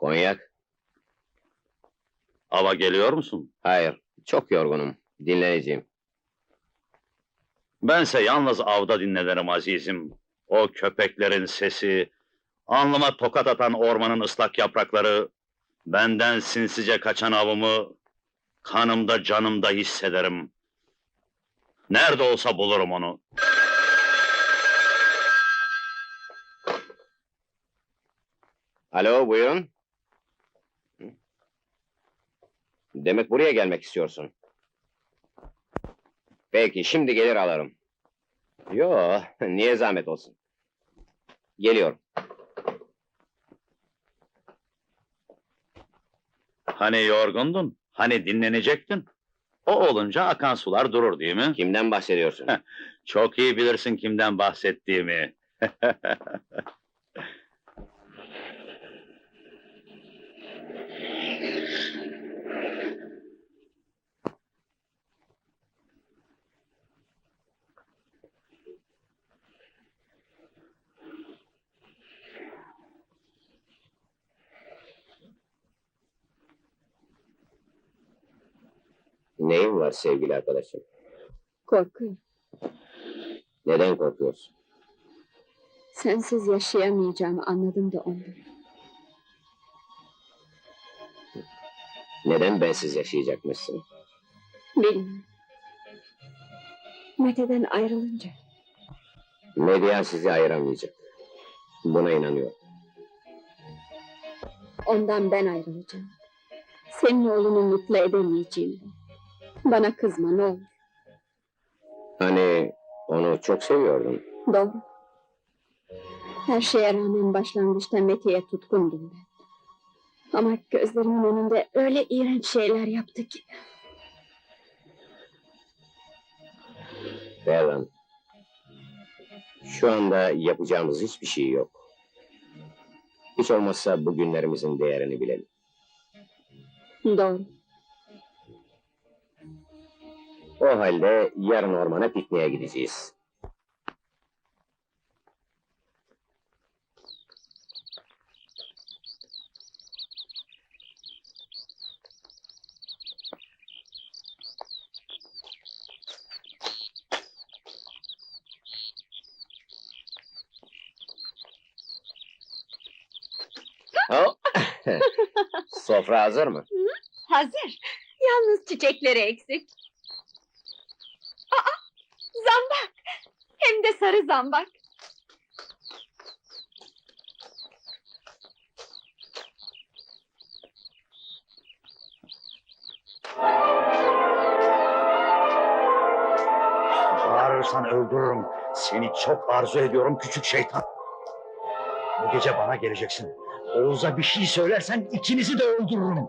Konyak? Ava geliyor musun? Hayır. Çok yorgunum. Dinleneceğim. Bense yalnız avda dinlenirim azizim. O köpeklerin sesi, alnıma tokat atan ormanın ıslak yaprakları, benden sinsice kaçan avımı, kanımda canımda hissederim. Nerede olsa bulurum onu. Alo, buyurun. Demek buraya gelmek istiyorsun. Peki, şimdi gelir alırım. Yo, niye zahmet olsun? Geliyorum. Hani yorgundun, hani dinlenecektin. O olunca akan sular durur değil mi? Kimden bahsediyorsun? Çok iyi bilirsin kimden bahsettiğimi. Neyin var sevgili arkadaşım? Korkuyorum. Neden korkuyorsun? Sensiz yaşayamayacağımı anladım da ondan. Neden bensiz yaşayacakmışsın? Bilmiyorum. Mete'den ayrılınca Medya sizi ayıramayacak. Buna inanıyorum. ondan ben ayrılacağım. Senin oğlunu mutlu edemeyeceğim. Bana kızma ne olur. Hani onu çok seviyordun. Doğru. Her şeye rağmen başlangıçta Mete'ye tutkundum ben. Ama gözlerimin önünde öyle iğrenç şeyler yaptı ki. Ferhan. Şu anda yapacağımız hiçbir şey yok. Hiç olmazsa bugünlerimizin değerini bilelim. Doğru. O halde yarın ormana pikniğe gideceğiz. Oh. Sofra hazır mı? Hazır. Yalnız çiçekleri eksik. Aa, zambak. Hem de sarı zambak. Bağırırsan öldürürüm. Seni çok arzu ediyorum küçük şeytan. Bu gece bana geleceksin. Oğuz'a bir şey söylersen ikinizi de öldürürüm.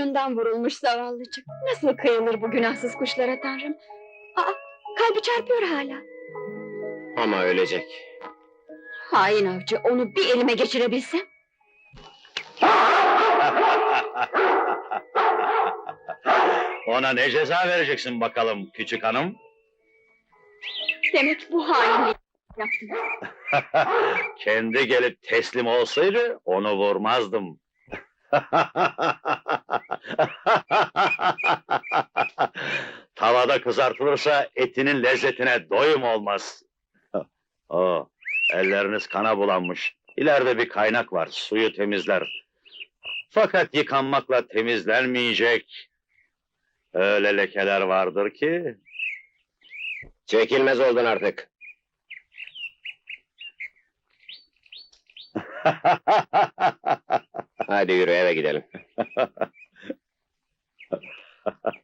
boynundan vurulmuş zavallıcık. Nasıl kıyılır bu günahsız kuşlara tanrım? Aa, kalbi çarpıyor hala. Ama ölecek. Hain avcı onu bir elime geçirebilsem. Ona ne ceza vereceksin bakalım küçük hanım? Demek bu hainliği yaptınız. Kendi gelip teslim olsaydı onu vurmazdım. Tavada kızartılırsa etinin lezzetine doyum olmaz. oh, elleriniz kana bulanmış. İleride bir kaynak var, suyu temizler. Fakat yıkanmakla temizlenmeyecek. Öyle lekeler vardır ki Çekilmez oldun artık. Hadi yürü eve gidelim.